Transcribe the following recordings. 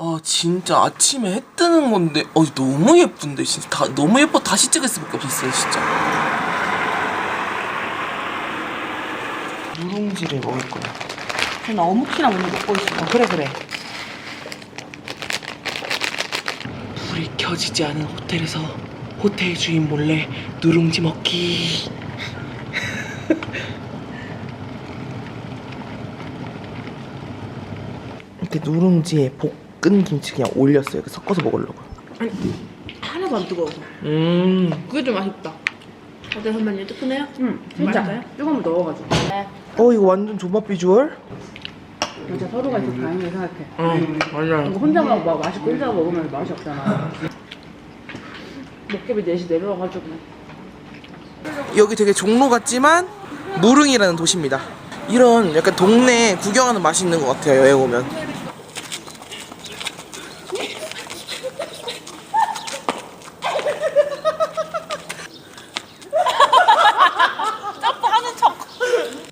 아 진짜 아침에 해 뜨는 건데. 어 너무 예쁜데 진짜. 다, 너무 예뻐. 다시 찍을 수밖에 없었어요 진짜. 누룽지를 먹을 거야. 나 어묵이랑 오늘 먹고 있어. 그래 그래. 불이 켜지지 않은 호텔에서 호텔 주인 몰래 누룽지 먹기. 이렇게 누룽지에 볶 은 김치 그냥 올렸어요 섞어서 먹으려고 아니 하나도 안 뜨거워서. 음 그게 좀 아쉽다. 어때 선배님 뜨끈해요? 응. 진짜 맛있어요? 조금 넣어가지고 어 이거 완전 조밥 비주얼? 진짜 서로가 있어 다행이라 생각해 응 맞아 이거 혼자 먹막 맛있고 혼자 먹으면 맛이 없잖아 먹개비 넷이 내려와가지고 여기 되게 종로 같지만 무릉이라는 도시입니다. 이런 약간 동네 구경하는 맛이 있는 것 같아요 여행 오면.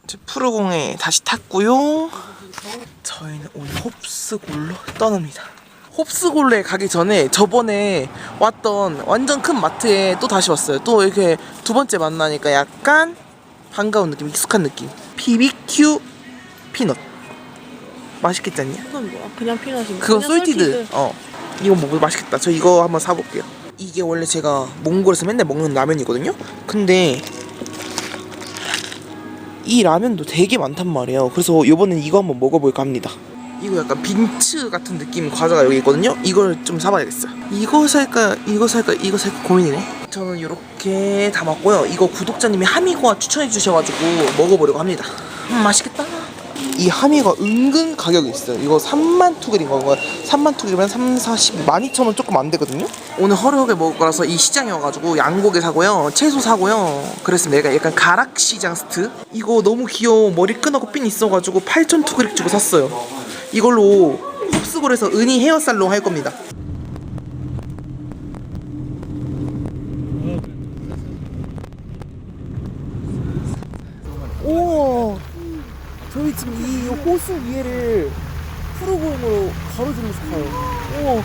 이제 푸르공에 다시 탔고요. 저희는 오늘 홉스골로 떠납니다. 홉스골로에 가기 전에 저번에 왔던 완전 큰 마트에 또 다시 왔어요. 또 이렇게 두 번째 만나니까 약간 반가운 느낌, 익숙한 느낌. BBQ 피넛. 맛있겠지 않냐? 그건 뭐야? 그냥 피넛인가? 그거 그냥 솔티드. 어. 이거 먹어 맛있겠다. 저 이거 한번 사볼게요. 이게 원래 제가 몽골에서 맨날 먹는 라면이거든요. 근데 이 라면도 되게 많단 말이에요. 그래서 이번엔 이거 한번 먹어볼까 합니다. 이거 약간 빈츠 같은 느낌 과자가 여기 있거든요. 이걸 좀 사봐야겠어요. 이거 살까, 이거 살까, 이거 살까 고민이네. 저는 이렇게 담았고요. 이거 구독자님이 하미과 추천해 주셔가지고 먹어보려고 합니다. 음, 맛있겠다. 이 하미가 은근 가격이 있어요. 이거 3만 투글인 건가요? 3만 투글이면 3, 40, 12,000원 조금 안 되거든요? 오늘 허름하게 먹을 거라서 이 시장에 와가지고 양고기 사고요. 채소 사고요. 그래서 내가 약간 가락시장 스트? 이거 너무 귀여워. 머리 끈하고 핀 있어가지고 8,000 투글릭 주고 샀어요. 이걸로 홉스골에서 은희 헤어살롱 할 겁니다. 오, 저희 지금 이 호수 위에를 푸르공으로 가로질러서 가요. 오.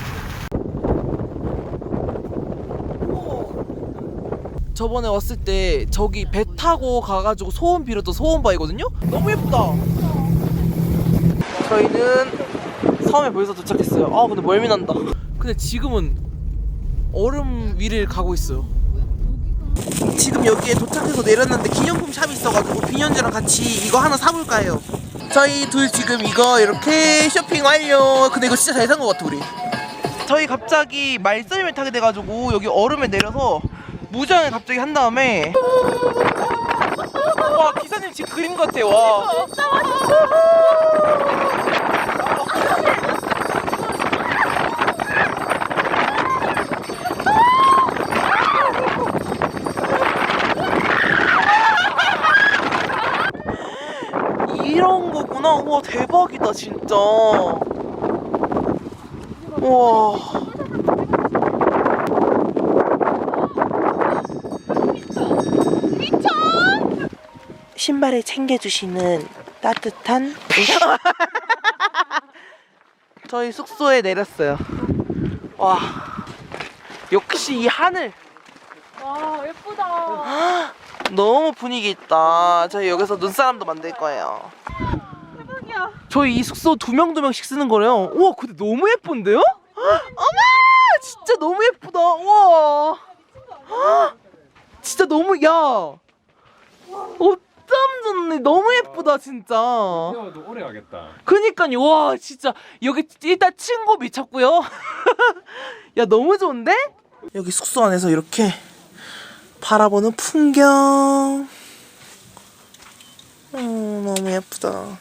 저번에 왔을 때 저기 배 타고 가가지고 소원 빌었던 소원 바이거든요? 너무 예쁘다. 저희는 섬에 벌써 도착했어요. 아 근데 멀미 난다. 근데 지금은 얼음 위를 가고 있어요. 지금 여기에 도착해서 내렸는데 기념품 샵이 있어가지고 비년주랑 같이 이거 하나 사볼까 해요. 저희 둘 지금 이거 이렇게 쇼핑 완료. 근데 이거 진짜 잘 산 것 같아 우리. 저희 갑자기 말썰임을 타게 돼가지고 여기 얼음에 내려서 무장을 갑자기 한 다음에 와 기사님 지금 그림 같아 와. 이런 거구나. 와 대박이다 진짜. 와. 신발을 챙겨주시는 따뜻한 저희 숙소에 내렸어요. 와. 역시 이 하늘. 와 예쁘다. 너무 분위기 있다. 저희 여기서 눈사람도 만들 거예요. 저희 이 숙소 두 명 두 명씩 쓰는 거래요. 우와, 근데 너무 예쁜데요? 어머, 진짜 너무 예쁘다. 우와, 진짜 너무 야. 어쩜 좋네. 너무 예쁘다 진짜. 태워도 오래 가겠다. 그니까요. 와, 진짜 여기 일단 친구 미쳤고요. 야, 너무 좋은데? 여기 숙소 안에서 이렇게 바라보는 풍경. 어, 너무 예쁘다.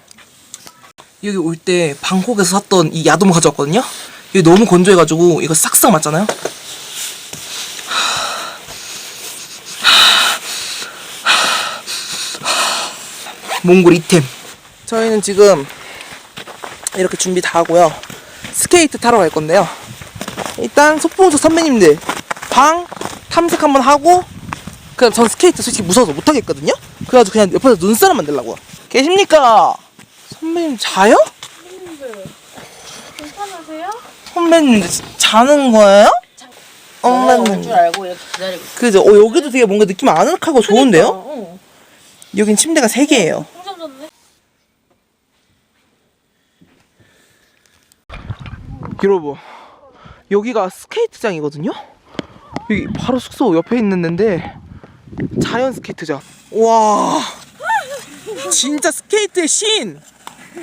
여기 올 때 방콕에서 샀던 이 야돔 가져왔거든요. 여기 너무 건조해가지고 이거 싹싹 맞잖아요. 몽골 이템. 저희는 지금 이렇게 준비 다 하고요. 스케이트 타러 갈 건데요. 일단 소풍소 선배님들 방 탐색 한번 하고 그럼 전 스케이트 솔직히 무서워서 못 하겠거든요. 그래가지고 그냥 옆에서 눈사람 만들라고요. 계십니까? 선배님 자요? 괜찮으세요? 선배님 자는 거예요? 엄마는 줄 알고 이렇게 기다리고 있어. 그죠? 어, 여기도 되게 뭔가 느낌 아늑하고 좋은데요? 어. 여긴 침대가 3개예요. 풍선 줬네. 여러분, 여기가 스케이트장이거든요? 여기 바로 숙소 옆에 있는 데인데 자연 스케이트장. 와, 진짜 스케이트의 신!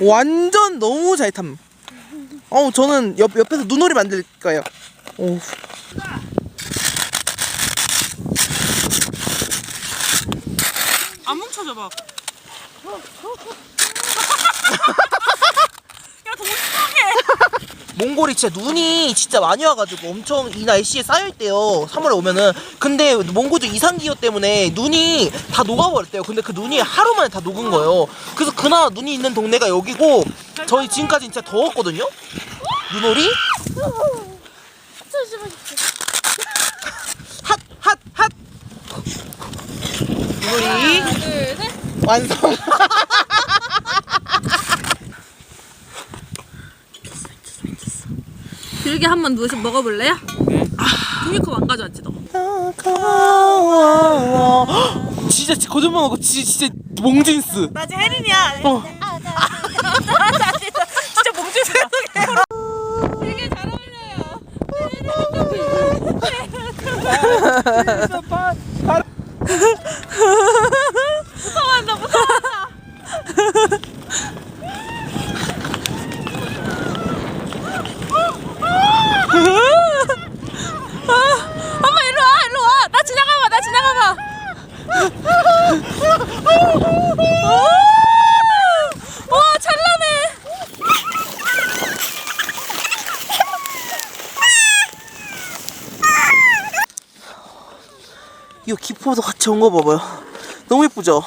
완전 너무 잘 탐. 어우, 저는 옆, 옆에서 눈놀이 만들 거예요. 오. 안 뭉쳐져 봐. 몽골이 진짜 눈이 진짜 많이 와가지고 엄청 이 날씨에 쌓여있대요. 3월에 오면은. 근데 몽골도 이상기후 때문에 눈이 다 녹아버렸대요. 근데 그 눈이 하루 만에 다 녹은 거예요. 그래서 그나마 눈이 있는 동네가 여기고 저희 지금까지 진짜 더웠거든요? 눈오리? 핫 핫 핫! 눈오리. 완성 길게 한번 누워서 먹어볼래요? 네. 종이컵 안 가져왔지 너? 진짜 거짓말 하고 진짜, 진짜 몽진스 나 지금 혜린이야. 어. 진짜 몽주세 되게 잘 어울려요. 무서워한다 무서워. 엄마 일로 와 일로 와. 나 지나가봐 나 지나가봐. 와 찬란해. 이 온거 봐봐요. 너무 예쁘죠?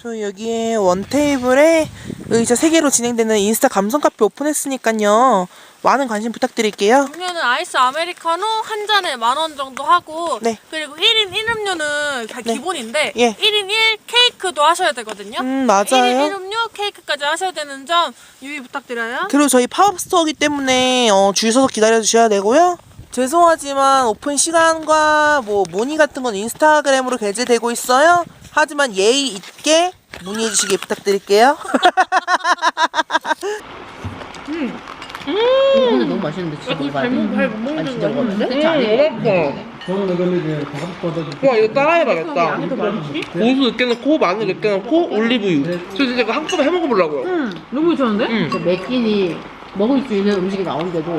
저 여기에 원 테이블에 의자 3개로 진행되는 인스타 감성 카페 오픈했으니까요. 많은 관심 부탁드릴게요. 음료는 아이스 아메리카노 한 잔에 만 원 정도 하고 네. 그리고 1인 1 음료는 다 네. 기본인데 예. 1인 1 케이크도 하셔야 되거든요. 음, 1인 맞아요. 1음료 케이크까지 하셔야 되는 점 유의 부탁드려요. 그리고 저희 팝업 스토어기 때문에 어, 줄 서서 기다려 주셔야 되고요. 죄송하지만 오픈 시간과 뭐 문의 같은 건 인스타그램으로 게재되고 있어요. 하지만 예의 있게 문의해 주시길 부탁드릴게요. 근데 너무 맛있는데 진짜 먹어야 돼. 잘못 먹는 아, 진짜 거 먹어야 같은데? 돼. 안 해. 와 이거 따라해봐야겠다. 고수 늦게 넣고 마늘 늦게 넣고 올리브유. 저 진짜 이거 한꺼번에 해 먹어보려고요. 응, 너무 좋은데? 음. 진짜 몇 끼니 먹을 수 있는 음식이 나오는데도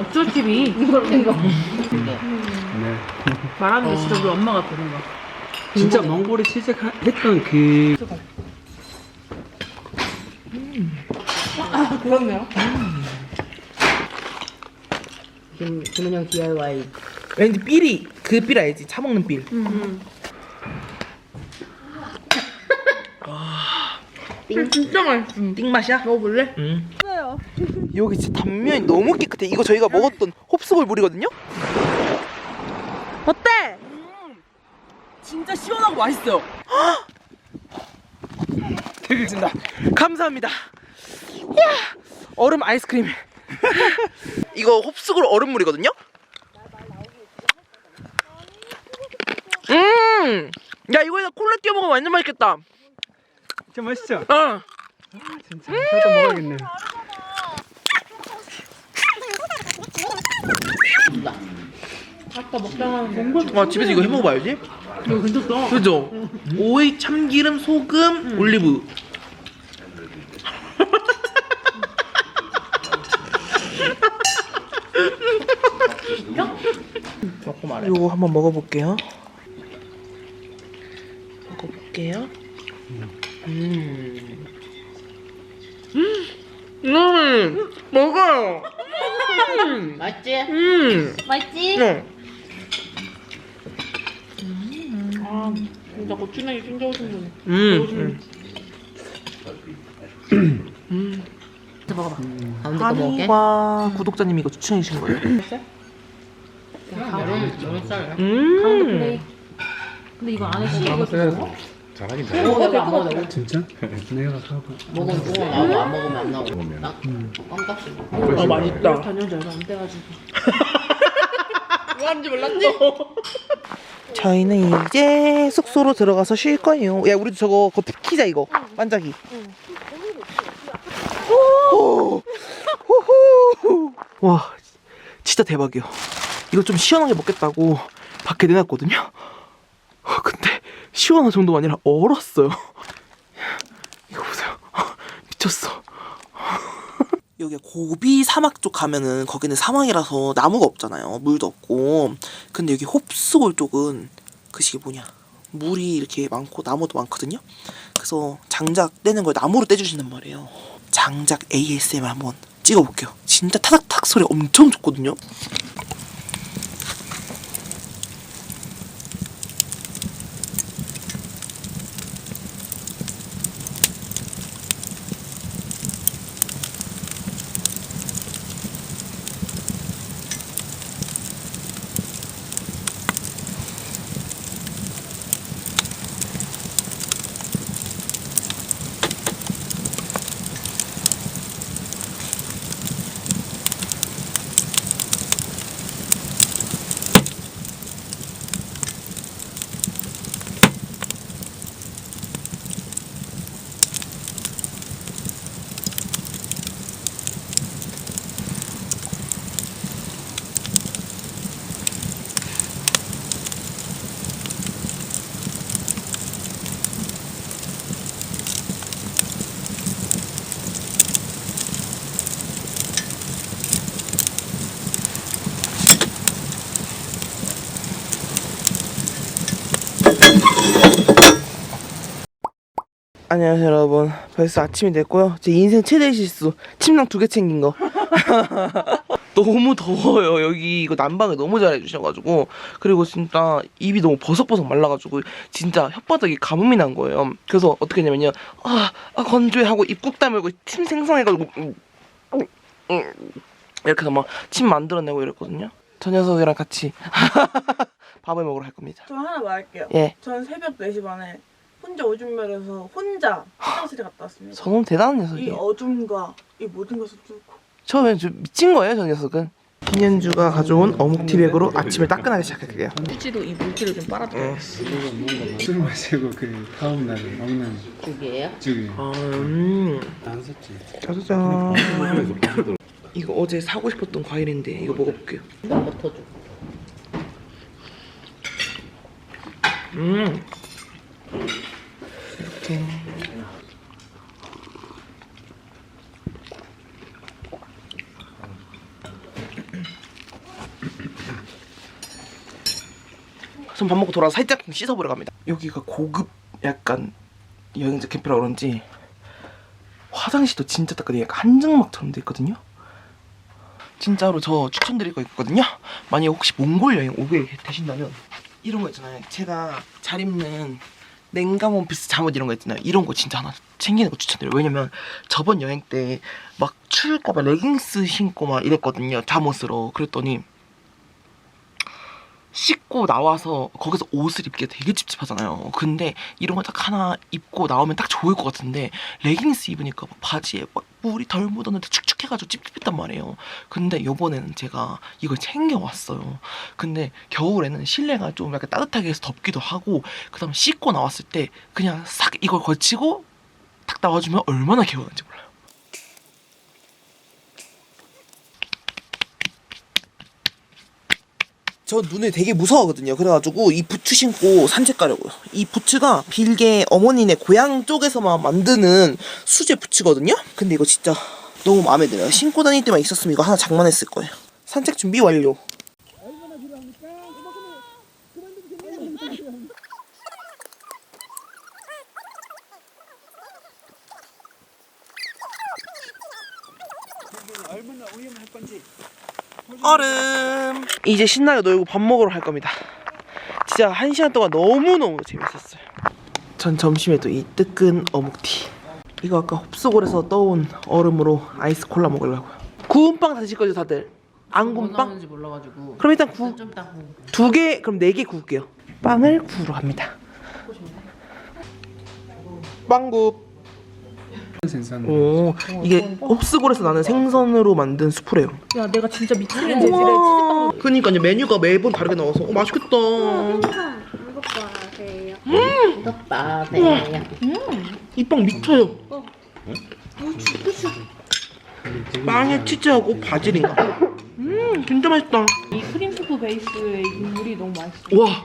어쩔집이 이거 이거 말하는 게 진짜 우리 엄마가 그런 거야. 진짜 몽골이 시작했던 그 그렇네요. 김 김은영 DIY 왠지 삘이 그 삘 알지? 차 먹는 삘. 진짜 맛있어. 띵 맛이야? 먹어볼래? 응. 여기 진짜 단면이 너무 깨끗해. 이거 저희가 먹었던 홉스볼 물이거든요. 어때? 진짜 시원하고 맛있어요. 되게 진다. 감사합니다. 야, 얼음 아이스크림. 이거 홉스볼 얼음물이거든요. 음, 야 이거에다 콜라 끼워 먹으면 완전 맛있겠다. 진짜 맛있죠? 어. 진짜 저도 먹어야겠네. 아까 먹다가 몽골 와 집에서 이거 해 먹어봐야지. 이거 괜찮다. 그죠? 오이, 참기름, 소금, 올리브. 먹고 말해. 이거 한번. 먹어볼게요. 음. 음, 먹어요. 음, 맛있지? 음, 맛있지? 네. 아, 진짜 고추냉이 진짜 오신분네 음, 음. 진짜 먹어봐. 가운데 거 먹을게. 한이과 구독자님이 이거 추천해 주신 거예요. 여름 여름 쌀. 음. 근데 이거 안에 씨 이거 자, 잘하긴 잘해. 먹어 안 먹어 내가 진짜? 내가. 먹으면 뽕 나오고 안 먹으면 안 나오고 먹으면. 껌딱지 아, 맛있다. 다녀줘 안 돼가지고 저희는 이제 숙소로 들어가서 쉴 거예요. 야, 우리도 저거 그거 키자 이거. 반짝이. 오! 호호! 와, 진짜 대박이요. 이거 좀 시원하게 먹겠다고 밖에 내놨거든요. 어, 근데 시원한 정도가 아니라 얼었어요. 이거 보세요. 미쳤어. 여기 고비 사막 쪽 가면은 거기는 사막이라서 나무가 없잖아요. 물도 없고. 근데 여기 홉스홀 쪽은 그 시기 뭐냐. 물이 이렇게 많고 나무도 많거든요. 그래서 장작 떼는 걸 나무로 떼주신단 말이에요. 장작 ASMR 한번 찍어볼게요. 진짜 타닥타닥 소리 엄청 좋거든요. 안녕하세요 여러분. 벌써 아침이 됐고요. 제 인생 최대 실수. 침낭 두 개 챙긴 거. 너무 더워요. 여기 이거 난방을 너무 잘 해 주셔가지고. 그리고 진짜 입이 너무 버석버석 말라가지고 진짜 혓바닥이 가뭄이 난 거예요. 그래서 어떻게 했냐면요. 아, 아 건조해 하고 입 꾹 다물고 침 생성해가지고. 음, 음, 음, 이렇게 해서 막 침 만들어내고 이랬거든요. 저 녀석이랑 같이 밥을 먹으러 갈 겁니다. 저 하나 말할게요. 예. 전 새벽 4시 반에 혼자 오줌 마려서 혼자 화장실에 갔다 왔습니다. 저놈 대단한 이 녀석이에요 어둠과 이 모든 것을 뚫고 처음엔 좀 미친 거예요, 저 녀석은. 김현주가 가져온 어묵 티백으로 아침을 따끈하게 시작할게요. 휴지로 이 물기를 좀 빨아줘야겠어. 술 마시고 그 다음 날에 먹는 두 개예요? 죽이 아, 음. 안 썼지. 짜자잔. 이거 어제 사고 싶었던 과일인데 이거 먹어볼게요. 나 버터줘 음. 이렇게. 전밥 먹고 돌아서 살짝 씻어보러 갑니다. 여기가 고급 약간 여행자 캠프라 그런지 화장실도 진짜 따끈해요. 약간 한증막처럼 돼 있거든요. 진짜로 저 추천드릴 거 있거든요. 만약에 혹시 몽골 여행 오게 되신다면 이런 거 있잖아요. 제가 잘 입는 냉감 원피스 잠옷 이런 거 있잖아요. 이런 거 진짜 하나 챙기는 거 추천드려요. 왜냐면 저번 여행 때 막 추울까봐 레깅스 신고 막 이랬거든요. 잠옷으로. 그랬더니 씻고 나와서 거기서 옷을 입기 되게 찝찝하잖아요. 근데 이런 거 딱 하나 입고 나오면 딱 좋을 것 같은데 레깅스 입으니까 막 바지에 막 물이 덜 묻었는데 축축해가지고 찝찝했단 말이에요. 근데 요번에는 제가 이걸 챙겨왔어요. 근데 겨울에는 실내가 좀 약간 따뜻하게 해서 덥기도 하고 그 다음 씻고 나왔을 때 그냥 싹 이걸 걸치고 탁 나와주면 얼마나 개운한지 몰라요. 저 눈에 되게 무서워하거든요. 그래가지고 이 부츠 신고 산책 가려고요. 이 부츠가 빌게 어머니네 고향 쪽에서만 만드는 수제 부츠거든요. 근데 이거 진짜 너무 마음에 들어요. 신고 다닐 때만 있었으면 이거 하나 장만했을 거예요. 산책 준비 완료. 얼음. 이제 신나게 놀고 밥 먹으러 갈 겁니다. 진짜 한 시간 동안 너무너무 재밌었어요. 전 점심에도 이 뜨끈 어묵티. 이거 아까 홉스골에서 떠온 얼음으로 아이스 콜라 먹으려고요. 구운 빵 드실 거죠 다들? 안 구운 뭐 빵? 나오는지 몰라가지고 그럼 일단 구, 좀 따고 두 개, 그럼 네 개 구울게요. 빵을 구우러 갑니다. 빵굽. 생선. 오 이게 홉스골에서 나는 생선으로 만든 수프래요. 야 내가 진짜 치즈빵 그니까요 메뉴가 매번 다르게 나와서 어, 맛있겠다. 이것 봐, 네. 이빵 미쳐요. 빵에 치즈하고 바질인가? 음 진짜 맛있다. 이 크림스프 베이스의 이 국물이 너무 맛있어 와.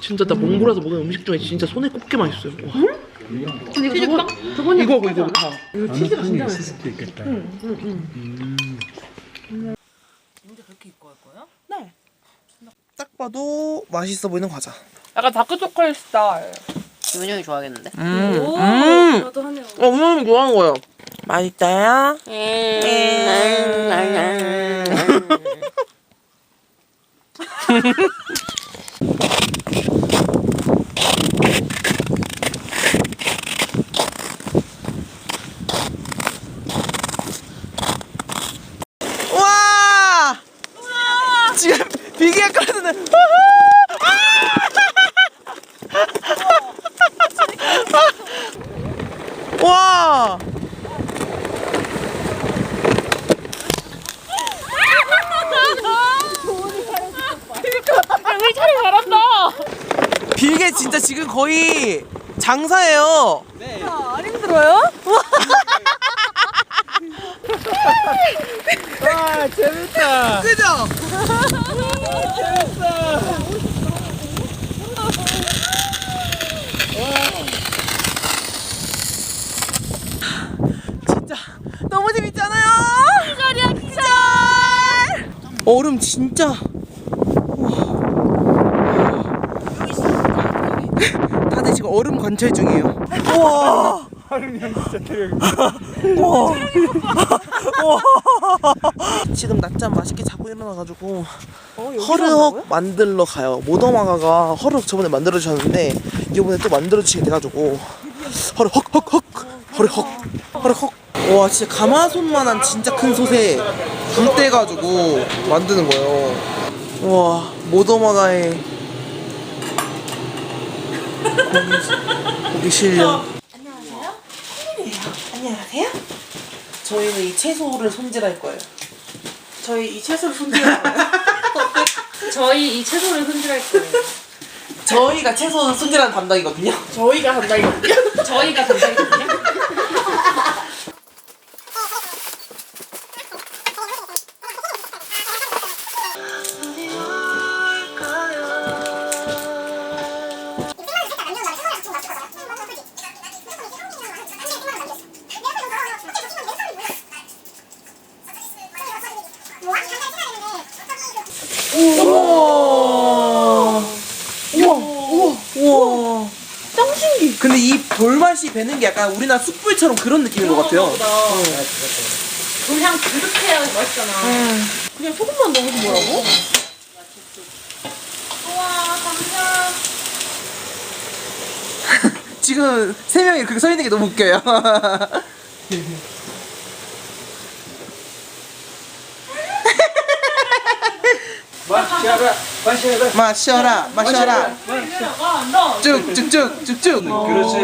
진짜 나 몽골에서 먹은 음식 중에 진짜 손에 꼽게 맛있어요. 와. 근데 이거 저번, 저번 이거고 이거고 다. 이거 치즈가 진짜 있을 맛있어 수도 있겠다. 딱 봐도 맛있어 보이는 과자. 약간 다크 초콜릿 스타일 기훈이 형이 좋아하겠는데? 오 음. 저도 하네요 어, 운영이 좋아하는 거예요. 맛있어요? 와! 지금 비계가 끓는 와! 우리 차례 잘한다 비계 진짜 지금 거의 장사예요. 안 힘들어요? 아 재밌다. 그죠? 진짜 너무 재밌잖아요. 기절이야 기절. 얼음 진짜. 우와. 다들 지금 얼음 관찰 중이에요. 우와. 우와. 지금 낮잠 맛있게 자고 일어나가지고 허르헉 만들러 가요. 모더마가가 허르헉 저번에 만들어 주셨는데 이번에 또 만들어 주시게 돼가지고 허르헉 헉헉 허르헉 허르헉 와 진짜 가마손만한 진짜 큰 솥에 불 떼가지고 만드는 거예요. 와 모더마가의 고기, 고기 실력. 안녕하세요. 안녕하세요. 저희는 이 채소를 손질할 거예요. 저희 이 채소를 손질할 거예요. 저희 이 채소를 손질할 거예요 저희가 채소 손질하는 담당이거든요. 저희가 담당이거든요 저희가 담당이거든요 돌맛이 배는 게 약간 우리나라 숯불처럼 그런 느낌인 것 같아요. 그냥 그득해야 맛있잖아. 그냥 소금만 넣어서 뭐라고? 우와 감사 지금 세 명이 그렇게 서 있는 게 너무 웃겨요. 마셔라, 마셔라. 마셔라, 쭉쭉쭉 쭉쭉. 그렇지.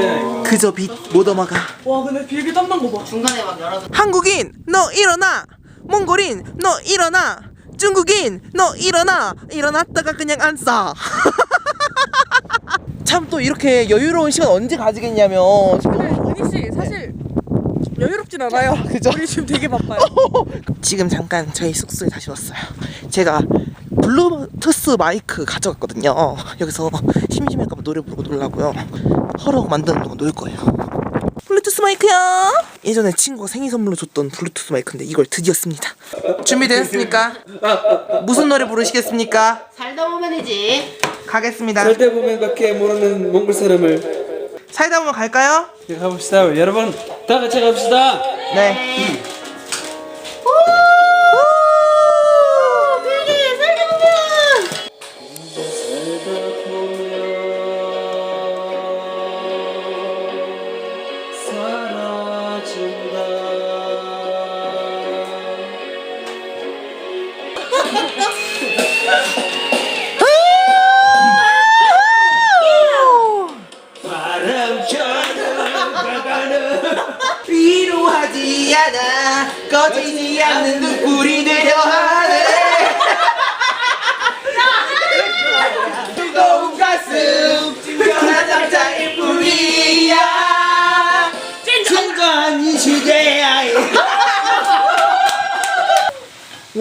그저 빛 못 넘어가. 와 근데 비행기 땀난 거봐 중간에 막 열어서 한국인 너 일어나. 몽골인 너 일어나. 중국인 너 일어나. 일어났다가 그냥 안 싸. 참 또 이렇게 여유로운 시간 언제 가지겠냐면 은희 씨 사실 여유롭진 않아요 그죠? 우리 지금 되게 바빠요 지금 잠깐 저희 숙소에 다시 왔어요. 제가 블루투스 마이크 가져갔거든요. 여기서 심심할까봐 노래 부르고 놀라고요. 허락 만드는 동안 놀 거예요. 블루투스 마이크요. 예전에 친구가 생일 선물로 줬던 블루투스 마이크인데 이걸 드디어 씁니다. 준비되셨습니까? 무슨 노래 부르시겠습니까? 살다 보면이지. 가겠습니다. 절대 보면밖에 모르는 몽골 사람을 사이다 보면 갈까요? 가봅시다. 여러분 다 같이 갑시다. 네.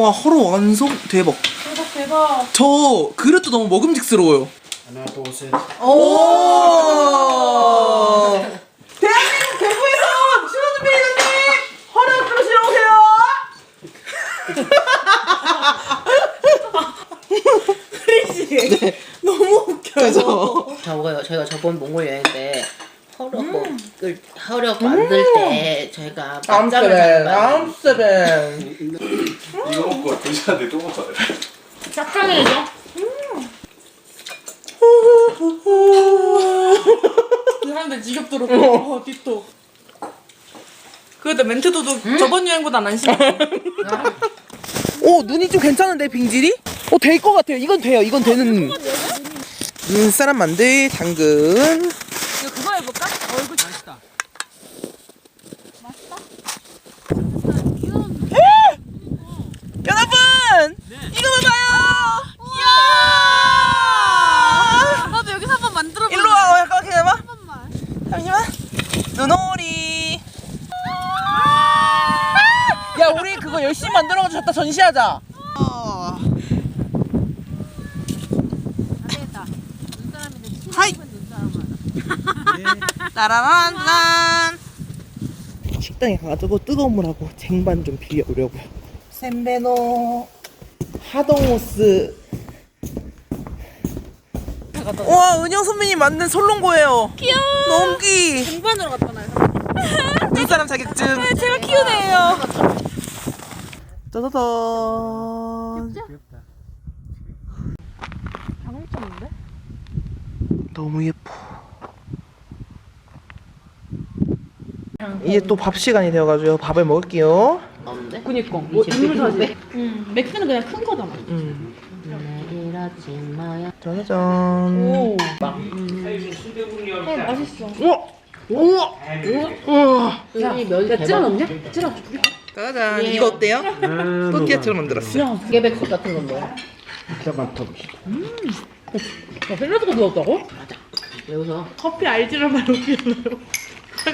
와 허로 완성? 대박. 대박 대박. 저 그릇도 너무 먹음직스러워요. 하나 둘 셋. 오! 대한민국 대구에서 신호준 매니저님 허락 들으시러 오세요. 크리씨 네. 너무 웃겨요. 저거요. 저희가 저번 몽골 여행 때 허럭을 허럭 만들 때 저희가 맛장을 암스벤 먹고 두 시간에 또 먹어야 돼. 짝짝이죠. 그 사람들 지겹도록 어, 디토. 그래도 멘트도도 저번 여행보다 안 심해. 오 눈이 좀 괜찮은데 빙질이? 오 될 것 같아요 이건 돼요 이건 되는 눈사람 만들 당근 이거 그거 해볼까? 얼굴 맛있다. 여러분 이거 봐봐요 이야 나도 여기서 한번 만들어 일로 와 어, 잠깐만 기다려봐 잠시만 눈오리 야 우리 그거 열심히 만들어가지고 전시하자 하이. 따라란란. 식당에 가가지고 뜨거운 물하고 쟁반 좀 비벼오려고요. 샌베노. 하동오스. 와 은영 선배님 만든 솔롱고예요. 귀여워. 농기. 등반으로 갔다 나요. 눈사람 자격증 제가 애예요. 짜자잔 장점인데? 너무 예뻐 이제 또 밥 시간이 되어가지고 밥을 먹을게요? 그니까. 뭐 인물 사진. 응. 맥주는 그냥 큰 거잖아. 음. 마요. 짜자잔 오. 순대국이 맛있어. 우와 우와 우와 야, 찌란 대박. 없냐? 찌란. 짜잔 이거 어때요? 또띠아처럼 만들었어요 깨백숙 같은 건 뭐야? 야, 샐러드가 넣었다고? 왜 웃어? 커피 알지란 말 웃기잖아요.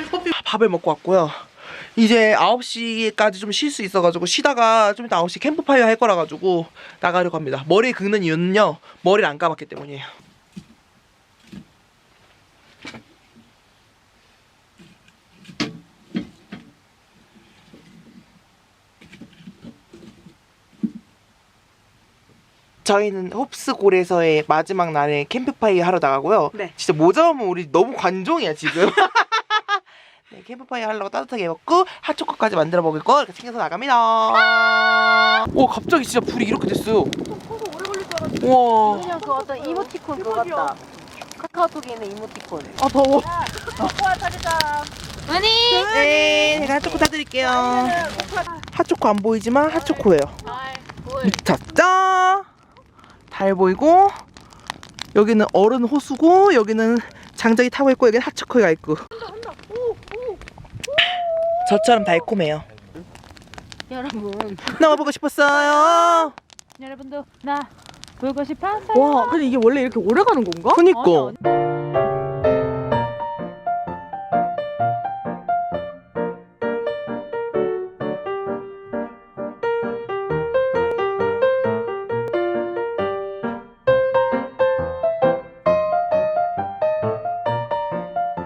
커피. 밥을 먹고 왔고요 이제 9시까지 좀 쉴 수 있어가지고 쉬다가 좀 이따 9시 캠프파이어 할 거라 가지고 나가려고 합니다 머리 긁는 이유는요 머리를 안 감았기 때문이에요 저희는 홉스골에서의 마지막 날에 캠프파이어 하러 나가고요. 네. 진짜 모자면 우리 너무 관종이야 지금. 네, 캠프파이어 하려고 따뜻하게 먹고 핫초코까지 만들어 먹을 거 이렇게 챙겨서 나갑니다. 와 갑자기 진짜 불이 이렇게 됐어요. 우와. 그냥 그 어떤 이모티콘 그거 같다. 카카오톡에 있는 이모티콘. 아 더워. 아니. 네, 제가 핫초코 사드릴게요. 핫초코 안 보이지만 핫초코예요. 미쳤죠? 달 보이고 여기는 어른 호수고 여기는 장작이 타고 있고 여기는 핫초코가 있고. 저처럼 달콤해요. 여러분. 나와 보고 싶었어요. 여러분도 나 보고 싶었어요. 와, 근데 이게 원래 이렇게 오래 가는 건가? 그니까.